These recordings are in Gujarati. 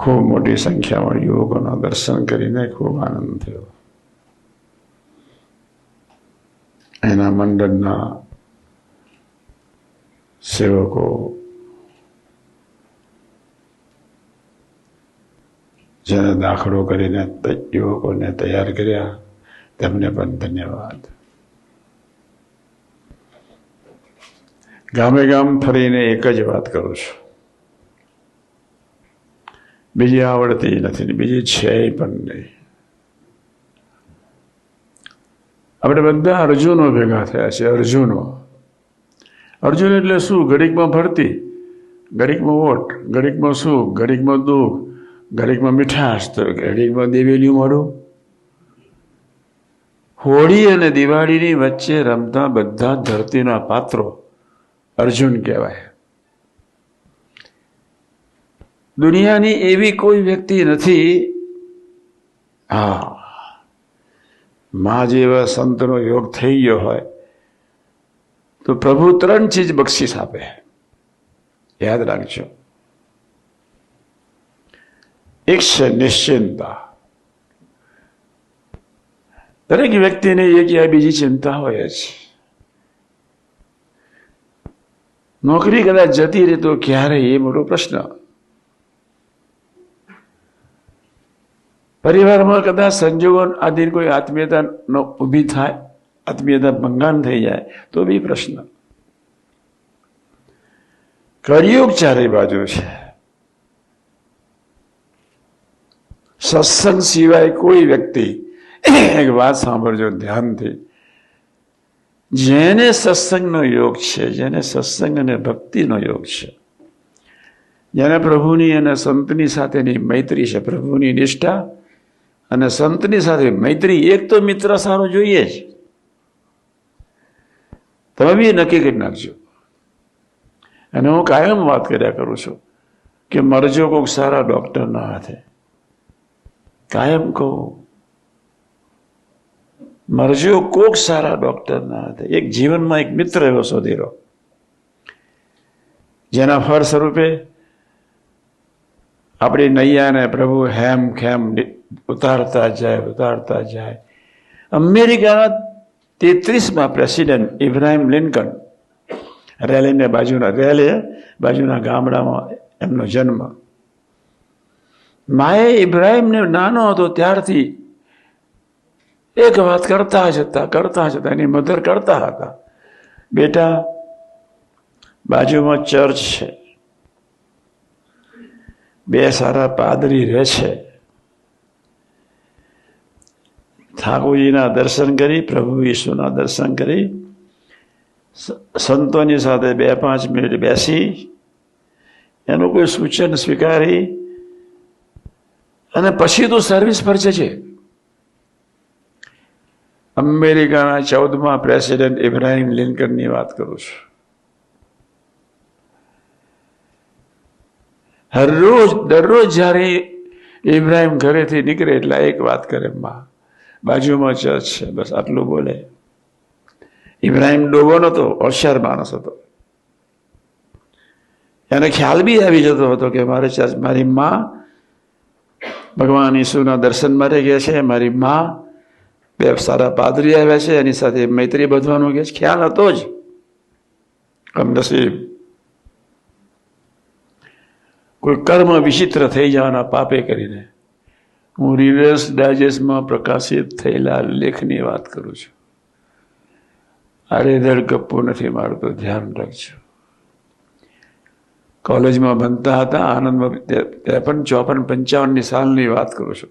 ખૂબ મોટી સંખ્યામાં યુવકોના દર્શન કરીને ખૂબ આનંદ થયો. એના મંડળના સેવકો જેને દાખલો કરીને યુવકોને તૈયાર કર્યા, તેમને પણ ધન્યવાદ. ગામે ગામ ફરીને એક જ વાત કરું છું. બીજી આવડતી નથી, ને બીજી છે પણ નહીં. આપણે બધા અર્જુનો ભેગા થયા છે અર્જુનો. અર્જુન એટલે શું? ઘડીકમાં ભરતી ઘડીકમાં ઓટ ઘડીકમાં સુખ ઘડીકમાં દુઃખ ઘડીકમાં મીઠાશ, તો ઘડીકમાં દેવેલિયું મળું હોળી અને દિવાળીની વચ્ચે રમતા બધા ધરતીના પાત્રો અર્જુન કહેવાય. દુનિયાની એવી કોઈ વ્યક્તિ નથી. હા. મા જેવા સંતનો યોગ થઈ ગયો હોય, તો પ્રભુ ત્રણ ચીજ બક્ષિસ આપે. યાદ રાખજો. એક છે નિશ્ચિંતા. દરેક વ્યક્તિને એક યા બીજી ચિંતા હોય જ. નોકરી કદાચ જતી રહે તો ક્યારે એ મોટો પ્રશ્ન? પરિવારમાં કદાચ સંજોગો આધીન કોઈ આત્મીયતા ન ઊભી થાય, આત્મીયતા ભંગાન થઈ જાય, તો બી પ્રશ્ન. કળિયુગ ચારે બાજુ છે. સત્સંગ સિવાય કોઈ વ્યક્તિ એક વાત સાંભળજો ધ્યાનથી. જેને સત્સંગનો યોગ છે, જેને સત્સંગ અને ભક્તિનો યોગ છે, જેને પ્રભુની અને સંતની સાથેની મૈત્રી છે, પ્રભુની નિષ્ઠા અને સંતની સાથે મૈત્રી એક તો મિત્ર સારો જોઈએ જ. તમે બી નક્કી કરી નાખજો. અને હું કાયમ વાત કર્યા કરું છું કે મરજો કોઈક સારા ડૉક્ટરના હાથે. કાયમ કહું. મરજો કોક સારા ડોક્ટરના હાથે. એક જીવનમાં એક મિત્ર એવો શોધી જેના ફળ સ્વરૂપે આપણી નૈયાને પ્રભુ હેમ ખેમ ઉતારતા જાય ઉતારતા જાય. અમેરિકાના તેત્રીસમાં પ્રેસિડેન્ટ ઇબ્રાહિમ લિંકન રેલીને બાજુના, રેલી બાજુના ગામડામાં એમનો જન્મ. માએ ઇબ્રાહિમને નાનો હતો ત્યારથી એક વાત કરતા જ હતા, કરતા જ હતા, એની મધર કરતા હતા. બેટા, બાજુમાં ચર્ચ છે. બે સારા પાદરી રહે છે. ઠાકોરજીના દર્શન કરી, પ્રભુ વિષ્ણુના દર્શન કરી. સંતોની સાથે બે પાંચ મિનિટ બેસી. એનું કોઈ સૂચન સ્વીકારી. અને પછી તો સર્વિસ પર જજે. અમેરિકાના ચૌદમાં પ્રેસિડેન્ટ ઇબ્રાહિમ લિંકનની વાત કરું છું. હરરોજ દરરોજ જ્યારે ઇબ્રાહિમ ઘરેથી નીકળે એટલે એક વાત કરે, માં બાજુમાં ચર્ચ છે, બસ આટલું બોલે. ઇબ્રાહિમ ડોબો નહોતો, હોશિયાર માણસ હતો. એને ખ્યાલ બી આવી જતો હતો કે મારે ચર્ચ મારી માં ભગવાન ઈસુના દર્શન માટે ગયા છે, મારી માં બે સારા પાદરી આવ્યા છે, એની સાથે મૈત્રી બધવાનું કે ખ્યાલ હતો જ. કમનસીબ. કોઈ કર્મ વિચિત્ર થઈ જવાના પાપે કરીને હું રિવર્સ ડાયજેસ્ટમાં પ્રકાશિત થયેલા લેખની વાત કરું છું. આડેધડ ગપ્પો નથી મારતો, ધ્યાન રાખજો. કોલેજમાં ભણતા હતા, આનંદમાં ત્રેપન, ચોપન, પંચાવનની સાલની વાત કરું છું.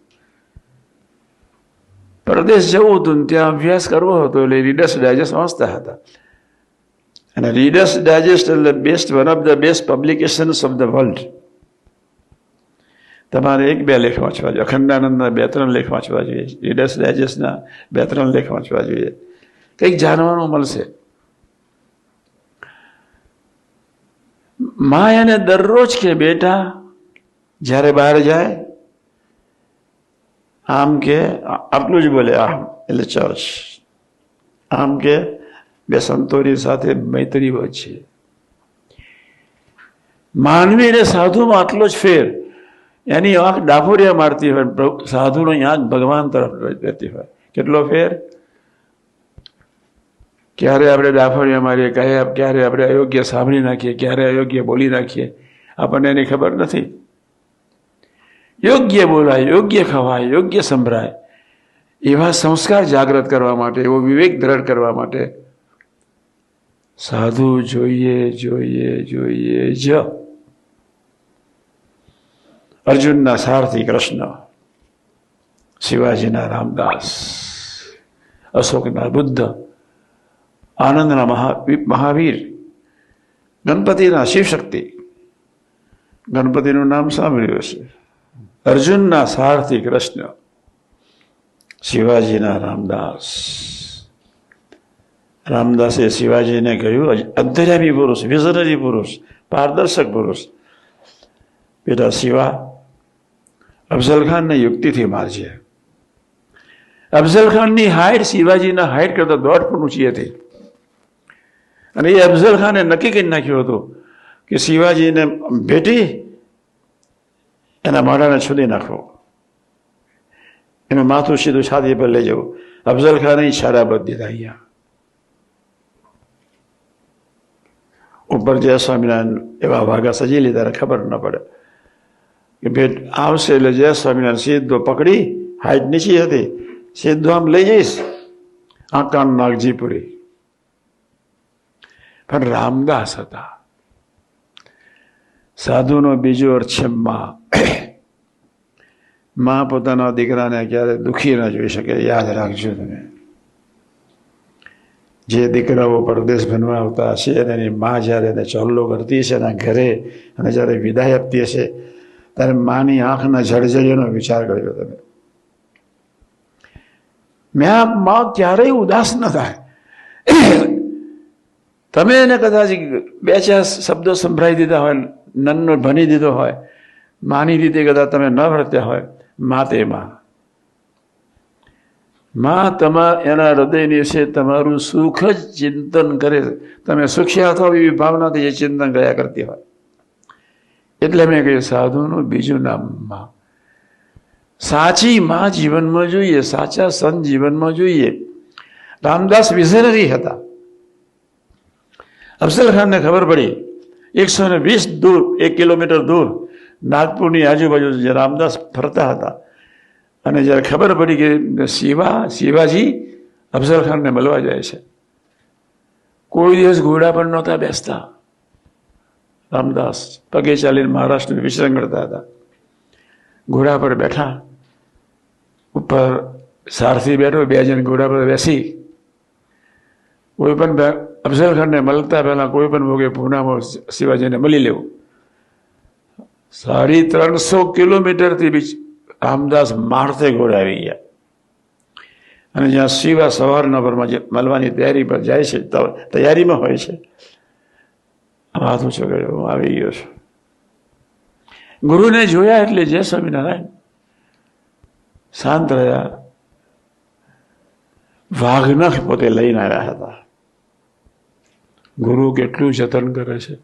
પરદેશ જવું હતું ને ત્યાં અભ્યાસ કરવો હતો એટલે રીડર્સ ડાયજેસ્ટ વાંચતા હતા. અને રીડર્સ ડાયજેસ્ટ એટલે best one of the best publications of the world તમારે એક બે લેખ વાંચવા જોઈએ. અખંડાનંદના બે ત્રણ લેખ વાંચવા જોઈએ. રીડર્સ ડાયજેસ્ટના બે ત્રણ લેખ વાંચવા જોઈએ. કંઈક જાણવાનું મળશે. મા એને દરરોજ કે, બેટા, જ્યારે બહાર જાય, આમ કે, આટલું જ બોલે, આમ, એટલે ચર્ચ. આમ કે, બે સંતોની સાથે મૈત્રી વચ્ચે માનવી અને સાધુમાં આટલો જ ફેર. એની આંખ ડાફોરિયા મારતી હોય સાધુનો આંખ ભગવાન તરફ જતી હોય. કેટલો ફેર? ક્યારે આપણે ડાફોરિયા મારીએ કહે ક્યારે આપણે અયોગ્ય સાંભળી નાખીએ, ક્યારે અયોગ્ય બોલી નાખીએ? આપણને એની ખબર નથી. યોગ્ય બોલાય, યોગ્ય ખવાય, યોગ્ય સંભળાય. એવા સંસ્કાર જાગૃત કરવા માટે, એવો વિવેક દ્રઢ કરવા માટે સાધુ જોઈએ જોઈએ જોઈએ જ. અર્જુનના સારથી કૃષ્ણ, શિવાજીના રામદાસ, અશોકના બુદ્ધ, આનંદના મહા મહાવીર, ગણપતિના શિવશક્તિ. ગણપતિનું નામ સાંભળ્યું છે અર્જુનના સારથી કૃષ્ણ, શિવાજીના રામદાસ. રામદાસે શિવાજીને કહ્યું અધ્યામી પુરુષ વિઝનરી પુરુષ, પારદર્શક પુરુષ બેટા શિવા અફઝલ ખાનને યુક્તિથી મારજે. અફઝલ ખાનની હાઈટ શિવાજીના હાઈટ કરતાં દોઢ ફૂટ ઊંચી હતી. અને એ અફઝલ ખાને નક્કી કરી નાખ્યું હતું કે શિવાજીને ભેટી એના માળાને છોડી નાખવો એનું માથું સીધું છાતી પર લઈ જવું. અફઝલ ખાને ઈશારા બધ દીધા અહીંયા. ઉપર જય સ્વામિનારાયણ એવા વાઘા સજી લીધા ખબર ન પડે. કે ભેટ આવશે એટલે જય સ્વામિનારાયણ, સીધો પકડી, હાઈટ નીચી હતી. સીધો આમ લઈ જઈશ. આકાન નાગજીપુરી. પણ રામદાસ હતા. સાધુનો બીજો અર્થ છે મા. મા પોતાના દીકરાને ક્યારે દુઃખી ન જોઈ શકે, યાદ રાખજો તમે. જે દીકરાઓ પરદેશ ભણવા આવતા હશે અને એની મા જ્યારે એને ચોલ્લો કરતી હશે એના ઘરે અને જ્યારે વિદાય આપતી હશે ત્યારે માની આંખના જળજળીનો વિચાર કર્યો તમે. મેં માં ક્યારેય ઉદાસ ન થાય. તમે એને કદાચ બે ચાર શબ્દો સંભળાવી દીધા હોય નન્નો ભણી દીધો હોય, માની રીતે કદાચ તમે ન વર્ત્યા હોય મા તે માં. માં તમા એના હૃદયની છે તમારું સુખ જ ચિંતન કરે તમે સુખ્યા અથવા એવી ભાવનાથી એ ચિંતન કર્યા કરતી હોય. એટલે મેં કહ્યું, સાધુનું, બીજું નામમાં. સાચી માં જીવનમાં જોઈએ, સાચા સંત જીવનમાં જોઈએ. રામદાસ વિઝનરી હતા. અફસલ ખાનને ખબર પડી, એકસો ને વીસ દૂર, એક કિલોમીટર દૂર, નાગપુરની આજુબાજુ જે રામદાસ ફરતા હતા. અને જ્યારે ખબર પડી કે શિવા, શિવાજી અફઝલ ખાનને મળવા જાય છે. કોઈ દિવસ ઘોડા પર નહોતા બેસતા. રામદાસ પગે ચાલીને મહારાષ્ટ્રનું વિશ્રમ કરતા હતા. ઘોડા પર બેઠા, ઉપર સારથી બેઠો, બે જણ ઘોડા પર બેસી. કોઈ પણ અફઝલ ખાનને મળતા પહેલાં કોઈ પણ ભોગે પૂનામાં શિવાજીને મળી લેવું. સાડી ત્રણસો કિલોમીટરથી બીચ રામદાસ મારતે ઘોડા આવી ગયા. અને જ્યાં શિવા સવારના પરમાં જે મળવાની તૈયારી પર જાય છે તૈયારીમાં હોય છે હાથ ઊંચો કર્યો, હું આવી ગયો છું. ગુરુને જોયા એટલે જય સ્વામિનારાયણ. શાંત રહ્યા. વાઘનખ પોતે લઈને આવ્યા હતા. ગુરુ કેટલું જતન કરે છે.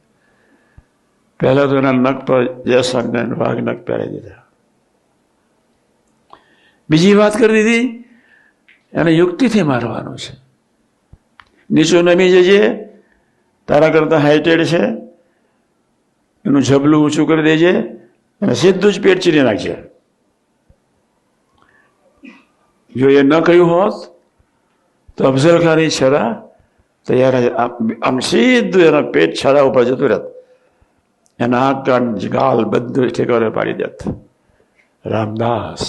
પહેલા તો એના નખ પર જય સ્વામિનારાયણ વાઘ નખ પહેરી દીધા. બીજી વાત કરી દીધી, એને યુક્તિથી મારવાનું છે. નીચું નમી જજે તારા કરતા હાઇટેડ છે? એનું જબલું ઊંચું કરી દેજે અને સીધું જ પેટ ચીરી નાખજે. જો એ ન કહ્યું હોત, તો અફઝલ ખાની છરા તૈયાર આમ- સીધું એના પેટ છરા ઉપર જતું રહેત. એના આંખ કાન ગાલ બધું ઠેકાણે પાડી દેત. રામદાસ.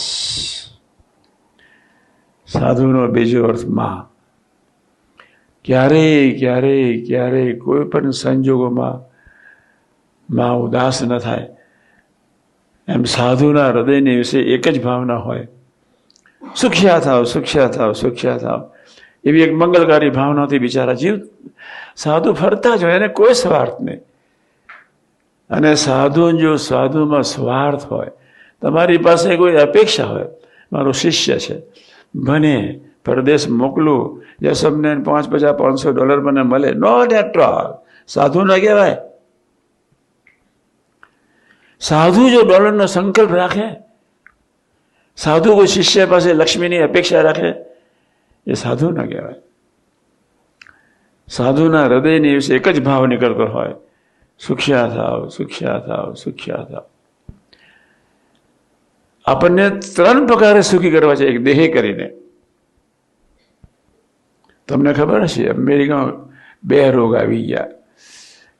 સાધુનો બીજો અર્થમાં ક્યારેય ક્યારેય ક્યારેય કોઈ પણ સંજોગોમાં માં ઉદાસ ન થાય. એમ સાધુના હૃદયની વિશે એક જ ભાવના હોય. સુખ્યા થાવ સુખ્યા થાવ સુખ્યા થાવ. એવી એક મંગલકારી ભાવનાથી બિચારા જીવ સાધુ ફરતા જ હોય, એને કોઈ સ્વાર્થ નહીં. અને સાધુ જો સાધુમાં સ્વાર્થ હોય, તમારી પાસે કોઈ અપેક્ષા હોય, મારો શિષ્ય છે, ભણે પરદેશ મોકલું, જે સમને પાંચ પચાસ પાંચસો ડોલર મને મળે. નોટ એટ ઓલ સાધુ ન કહેવાય. સાધુ જો ડોલરનો સંકલ્પ રાખે, સાધુ કોઈ શિષ્ય પાસે લક્ષ્મીની અપેક્ષા રાખે, એ સાધુ ના કહેવાય. સાધુના હૃદયની વિશે એક જ ભાવ નીકળતો હોય. સુખ્યા થાવ સુખ્યા થાવ સુખ્યા થાવ. આપણને ત્રણ પ્રકારે સુખી કરવા છે. એક દેહ કરીને. તમને ખબર હશે, અમેરિકામાં બે રોગ આવી ગયા.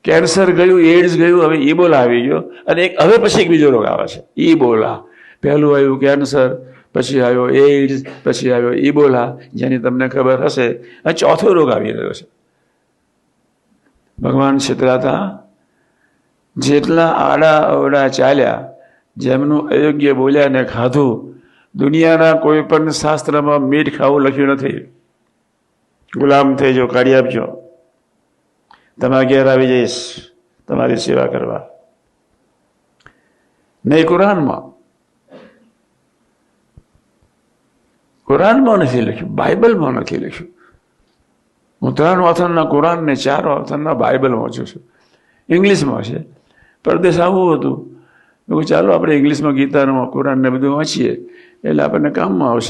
કેન્સર ગયું, એડ્સ ગયું, હવે ઈબોલા આવી ગયો, અને એક હવે પછી એક બીજો રોગ આવે છે, ઈબોલા. પહેલું આવ્યું કેન્સર, પછી આવ્યો એઇડ્સ પછી આવ્યો ઈબોલા, જેની તમને ખબર હશે, અને ચોથો રોગ આવી રહ્યો છે. ભગવાન છેતરાતા જેટલા આડા અવડા ચાલ્યા, જેમનું અયોગ્ય બોલ્યા ને ખાધું, દુનિયાના કોઈ પણ શાસ્ત્રમાં મીઠ ખાવું લખ્યું નથી. ગુલામ થઈ જો કાઢી આપજો. તમારા ઘેર આવી જઈશ, તમારી સેવા કરવા. નહીં, કુરાનમાં. કુરાનમાં નથી લખ્યું, બાઇબલમાં નથી લખ્યું. હું ત્રણ વાથનના કુરાન ને ચાર વાથનના બાઇબલ વાંચું છું. ઇંગ્લિશમાં છે. પરદેશ આવવું હતું. ચાલો આપણે ઇંગ્લિશમાં ગીતાનું કુરાન ને બધું વાંચીએ. એટલે આપણને કામમાં આવશે.